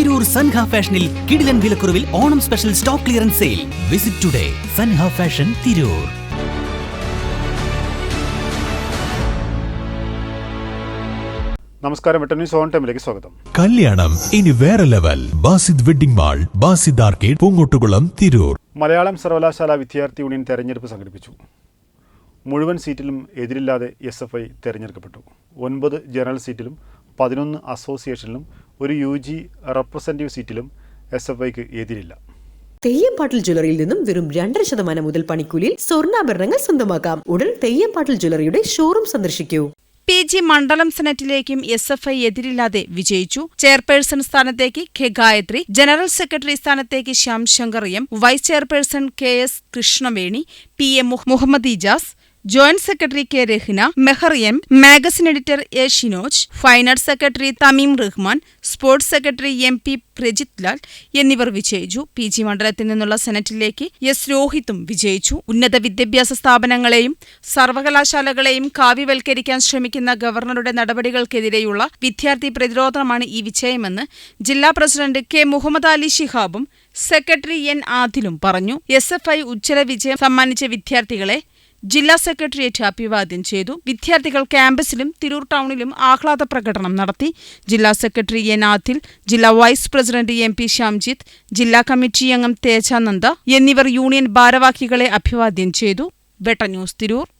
തിരൂർ സൻഹ ഫാഷനിൽ കിടിലൻ വിലക്കുറവിൽ Onam special stock clearance sale. Visit today Sanha fashion Tirur. നമസ്കാരം. ന്യൂസ് ഓൺ ടൈമിലേക്ക് സ്വാഗതം. കല്യാണം ഇനി വേറെ level. Basid wedding mall Basid arcade Poongottukulam Tirur. Malayalam സർവകലാശാല വിദ്യാർത്ഥി യൂണിയൻ തെരഞ്ഞെടുപ്പ് സംഘടിപ്പിച്ചു. മുഴുവൻ സീറ്റിലും എതിരില്ലാതെ എസ് എഫ് ഐ തെരഞ്ഞെടുക്കപ്പെട്ടു. ഒൻപത് ജനറൽ സീറ്റിലും പതിനൊന്ന് അസോസിയേഷനിലും ഒരു യു ജി റെപ്രസെന്റീവ് സീറ്റിലും എസ് എഫ് ഐക്ക് എതിരില്ല. തെയ്യംപാട്ടിൽ ജ്വല്ലറിയിൽ നിന്നും വെറും രണ്ടര ശതമാനം മുതൽ പണിക്കൂലിയിൽ സ്വർണാഭരണങ്ങൾ സ്വന്തമാക്കാം. ഉടൻ തെയ്യംപാട്ടിൽ ജ്വല്ലറിയുടെ ഷോറൂം സന്ദർശിക്കൂ. പി ജി മണ്ഡലം സെനറ്റിലേക്കും എസ് എഫ് ഐ എതിരില്ലാതെ വിജയിച്ചു. ചെയർപേഴ്സൺ സ്ഥാനത്തേക്ക് കെ ഗായത്രി ജനറൽ സെക്രട്ടറി സ്ഥാനത്തേക്ക് Shyam Shankar M vice chairperson K S Krishnaveni P M Muhammad Ijas joint secretary K Rahna Mehar M magazine editor A Shinoj fine arts secretary Thameem Rahman sports secretary M P Prajith Lal എന്നിവർ വിജയിച്ചു. P G മണ്ഡലത്തിൽ നിന്നുള്ള സെനറ്റിലേക്ക് S രോഹിത്തും വിജയിച്ചു. ഉന്നത വിദ്യാഭ്യാസ സ്ഥാപനങ്ങളെയും സർവകലാശാലകളെയും കാവ്യവൽക്കരിക്കാൻ ശ്രമിക്കുന്ന ഗവർണറുടെ നടപടികൾക്കെതിരെയുള്ള വിദ്യാർത്ഥി പ്രതിരോധമാണ് ഈ വിജയമെന്ന് ജില്ലാ പ്രസിഡന്റ് കെ മുഹമ്മദ് അലി ശിഹാബും സെക്രട്ടറി എൻ ആദിലും പറഞ്ഞു. എസ് എഫ് ഐ ഉജ്ജ്വല വിജയം സമ്മാനിച്ച വിദ്യാർത്ഥികളെ ജില്ലാ സെക്രട്ടേറിയറ്റ് അഭിവാദ്യം ചെയ്തു. വിദ്യാർത്ഥികൾ ക്യാമ്പസിലും തിരൂർ ടൗണിലും ആഹ്ലാദ പ്രകടനം നടത്തി. ജില്ലാ സെക്രട്ടറി എൻ ആദിൽ ജില്ലാ vice president M P Shyamjith ജില്ലാ കമ്മിറ്റി അംഗം തേജാനന്ദ എന്നിവർ യൂണിയൻ ഭാരവാഹികളെ അഭിവാദ്യം ചെയ്തു. വെട്ട ന്യൂസ് തിരൂർ.